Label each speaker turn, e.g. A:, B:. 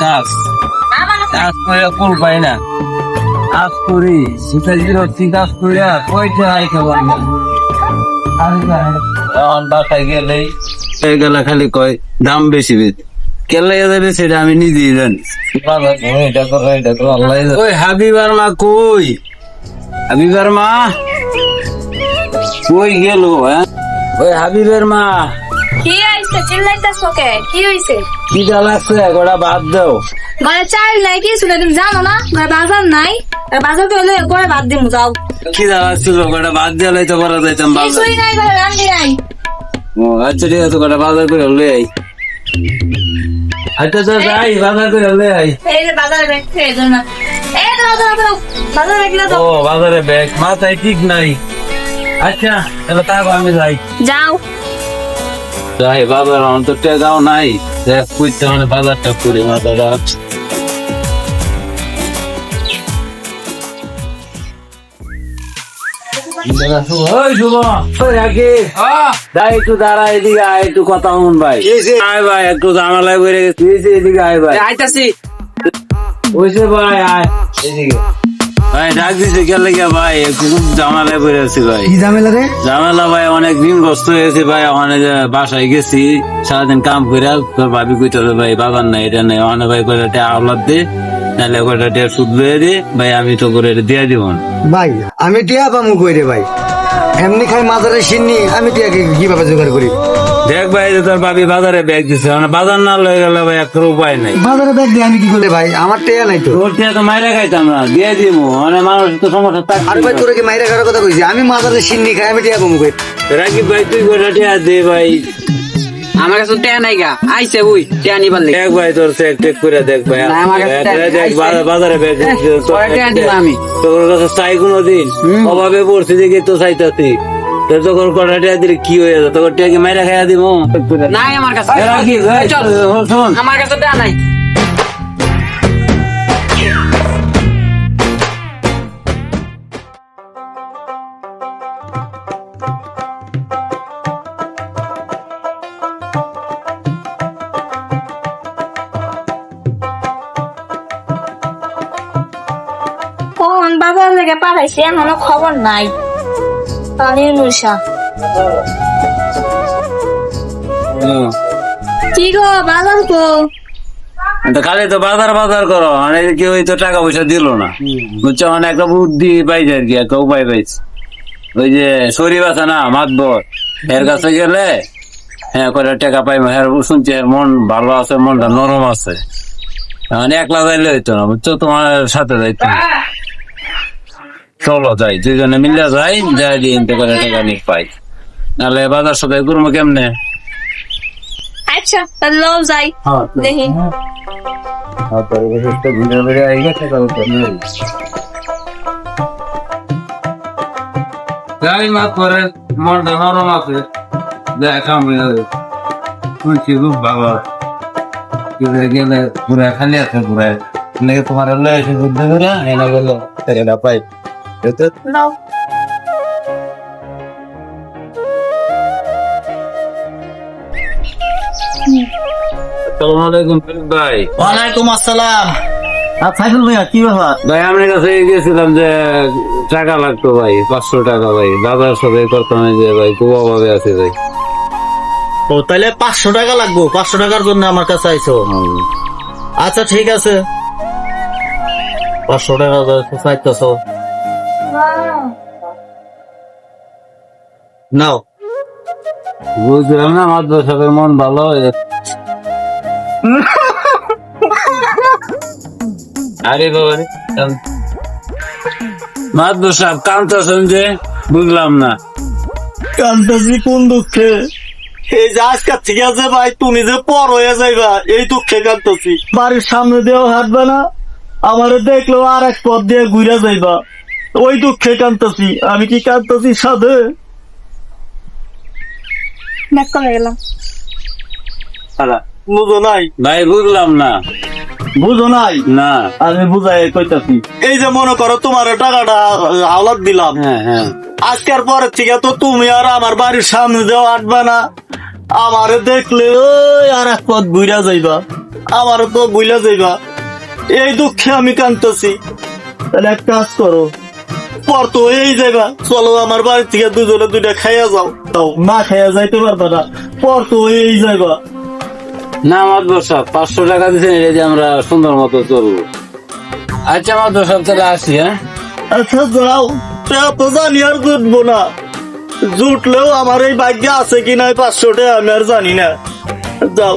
A: কাজ কাজ করে কুল পাই না। কাজ করি শিকারির হচ্ছি কাজ করে কয়টা আইতে পারব এখন বাসায় গেলেই এই খালি কয় দাম বেশি বেশি। কেলে যাবে সেটা আমি নিজেই জানি। ওই হাবিবার মা কই? হাবিবার মা? কই গেল হ্যাঁ? ওই হাবিবের মা।
B: কি হইছে? চিল্লাইতাছ কে কি হইছে?
A: কি ডাল আছে? গোটা বাদ দাও।
B: ঘরে চাল নাই কি শুনে তুমি জানো না ঘরে বাজার নাই? বাজার তো হলে ঘরে বাদ দিমু যাও।
A: কি ডাল ছিল গোটা বাদ দিলে তো করা যাইতাম বাজার।
B: কিছুই নাই ঘরে রান্দি নাই।
A: ও আচ্ছা ঠিক আছে গোটা বাজার করে লই আই। আচ্ছা যাই বাজার করে লই আই।
B: এই বাজারে ব্যাগ খেয়ে এই তো দাও দাও বাজারে ব্যাগ না
A: ও বাজারে ব্যাগ। মাথায় ঠিক নাই। আচ্ছা তাহলে তারপর আমি যাই।
B: যাও।
A: যাই আমার তো টেকাও নাই কুইতে মানে বাজারটা করি মাথাটা দাই একটু দাঁড়া এদিকে আয় একটু কথা শুন ভাই। আয় ভাই একটু জানালায় বেড়ে গেছি। এদিকে আয় ভাই।
C: আইতাছি।
A: ওইসে ভাই আয়। এদিকে। ভাই ডাক দিছে কে লেগে ভাই? খুব আছি ভাই।
D: কি ঝামেলা রে?
A: ঝামেলা ভাই অনেক দিন গ্রস্ত হয়েছে ভাই। ওখানে বাসায় গেছি সারাদিন কাম করে তোর ভাবি কইতে ভাই বাবার নাই এটা নেই। ওখানে ভাই আওলাদ দে নাহলে কয়টা সুদ দে ভাই আমি তো করে এটা দিয়ে দিব।
D: ভাই আমি টিয়া পামু কই রে ভাই? এমনি খাই মাজারে সিন্নি আমি টিয়াকে কীভাবে জোগাড় করি?
A: দেখ ভাই তোর ভাবি বাজারে ব্যাগ দিছে। মানে বাজার না লয়ে গেলে ভাই একটা উপায় নাই।
D: বাজারে ব্যাগ দিয়ে আমি কি করলে ভাই? আমার টিয়া নাই তো।
A: তোর টিয়া তো মাইরা খাইতাম না দিয়ে দিব মানে মানুষ তো সমস্যা
D: আর ভাই তোরা কি মাইরা কারও কথা কইছি? আমি মাজারে সিন্নি খাই আমি টিয়া পামু কই?
A: রাকিব ভাই তুই টিয়া দে ভাই।
C: আমার কাছে টেয়া নাই গা। আইছে ওই টেয়া নিবার লেগে।
A: দেখ ভাই তোর চেক টেক করে দেখ ভাই।
C: না, আমার কাছে
A: দেখ,
C: টাকা
A: দেখ
C: নাই।
A: বাজারে- ব্যাগ দিছে, তোর
C: দিব আমি?
A: তোর কাছে চাই কোনো দিন অভাবে পড়ছি দেখি তো চাইতাছি। তো কটা দিলে কি হয়ে যাবে তোর টিয়া কি মাইরা খাইয়া দিব
C: নাই আমার কাছে। চল। আমার কাছে টেয়া নাই।
B: কোন বাজার লেগে পাঠাইছি এখনও খবর নাই। পানির কি গো বাজার কো?
A: তো খালি তো বাজার বাজার করো মানে কেউ তো টাকা পয়সা দিল না। বুঝছ মানে একটা বুদ্ধি পাইছে আর কি একটা উপায় পাইছে ওই যে শরীর আছে না মাতবর এর কাছে গেলে হ্যাঁ করে টাকা পাইবো হ্যাঁ শুনছি মন ভালো আছে মনটা নরম আছে। মানে একলা যাইলে হইতো না বুঝছ তোমার সাথে যাইতো না। চলো যাই দুইজনে মিলে যাই যাই দিয়ে ইনতে করে টাকা নিয়ে পাই। নাহলে বাজার সদাই করব কেমনে?
B: আচ্ছা তাহলে লও যাই। দেখি।
A: যাই মা করে মনটা নরম আছে। দেখাম শুনছি খুব ভালো গেলে গেলে পুরা খালি আছে পুরা নাকি তোমার লয়ে এসে বুদ্ধি করে এনে গেল এটা পাই
B: লও
A: আসসালামু আলাইকুম ফিরোজ ভাই
D: ওয়ালাইকুম আসসালাম। আর সাইফুল ভাইয়া কি ব্যাপার?
A: ভাই আপনার কাছে গেছিলাম যে টাকা লাগতো ভাই পাঁচশো টাকা ভাই। বাজার সবাই করতাম যে ভাই খুব অভাবে আছে ভাই।
E: ও তাহলে পাঁচশো টাকা লাগবো। পাঁচশো টাকার জন্য আমার কাছে আইছো? আচ্ছা ঠিক আছে। পাঁচশো টাকা চাইতেছ। নাও।
A: বুঝলাম না মাদ্রাসাদের মন ভালো আরে বাবা রে মাদ্রাসা কান্তাছেন যে বুঝলাম না।
E: কান্দাসি কোন দুঃখে? এই যে আজকাল ঠিক আছে ভাই তুমি যে পর হয়ে যাইবা এই দুঃখে কান্দাসি বাড়ির সামনে দিয়েও হাঁটবে না আমার দেখলেও আর এক পথ দিয়ে ঘুরে যাইবা। ওই দুঃখে কান্দাসি আমি কি কান্দাসি সাধে?
B: ব্যাক করে গেলাম
E: বুঝো নাই?
A: ভাই বুঝলাম না।
E: বুঝো নাই?
A: না।
E: আমি বুঝাই কইতাছি। এই যে মনে করো তোমার টাকাটা হাওলাত দিলাম।
A: হ্যাঁ হ্যাঁ।
E: আজকের পরে থেকে তো তুমি আর আমার বাড়ির সামনে দেওয়া আটবে না। আমারে দেখলে ওই আর এক পথ ঘুরা যাইবা। আমারও তো বুঝলা যাইবা। এই দুঃখে আমি কান্দতেছি তাহলে এক কাজ করো পর তো এই যাইবা চলো আমার বাড়ি থেকে দুজনে দুইটা খাইয়া যাও। তাও না খাইয়া যাইতে পারবা না। পর তো এই যাইবা
A: না মাদবর সাহেব পাঁচশো টাকা দিচ্ছেন এটা দিয়ে আমরা সুন্দর মতো চলবো। আচ্ছা মাদবর সাহেব তাহলে আসি হ্যাঁ?
E: আচ্ছা যাও। তো জানি আর জুটবো না। জুটলেও আমার এই ভাগ্যে আছে কি নাই পাঁচশো টাকা আমি আর জানি না। যাও।